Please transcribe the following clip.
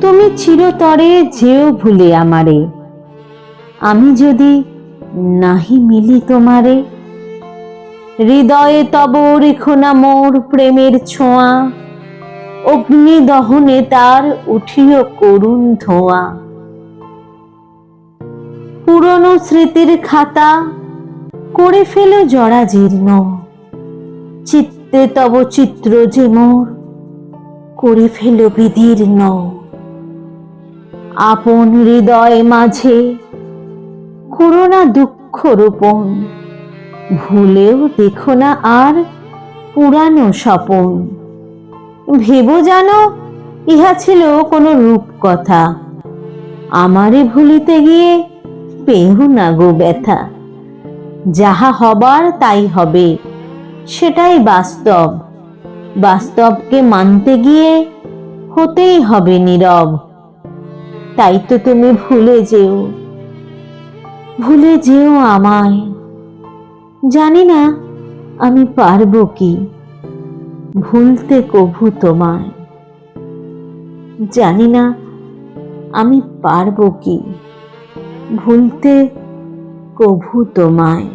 তুমি চিরতরে যেও ভুলে আমারে। আমি যদি নাহি মিলি তোমারে, হৃদয়ে তব রেখো না মোর প্রেমের ছোঁয়া, অগ্নি দহনে তার উঠিও করুণ ধোঁয়া। পুরনো স্মৃতির খাতা করে ফেলো জরা জীর্ণ, চিত্তে তব চিত্র যে মোর, করে ফেলো বিদীর্ণ। আপন হৃদয় মাঝে করোনা দুঃখ রোপণ। ভুলেও দেখো না আর পুরানো স্বপন। ভেবো জানো, ইহা ছিল কোনো রূপকথা। আমারে ভুলিতে গিয়ে পেহু না গো ব্যথা। যাহা হবার তাই হবে, সেটাই বাস্তব। বাস্তবকে মানতে গিয়ে হতেই হবে নীরব। তাই তো তুমি ভুলে যেও। ভুলে যেও আমায়। জানি না আমি পারব কি। ভুলতে কভু তোমায়। জানি না আমি পারব কি। ভুলতে কভু তোমায়।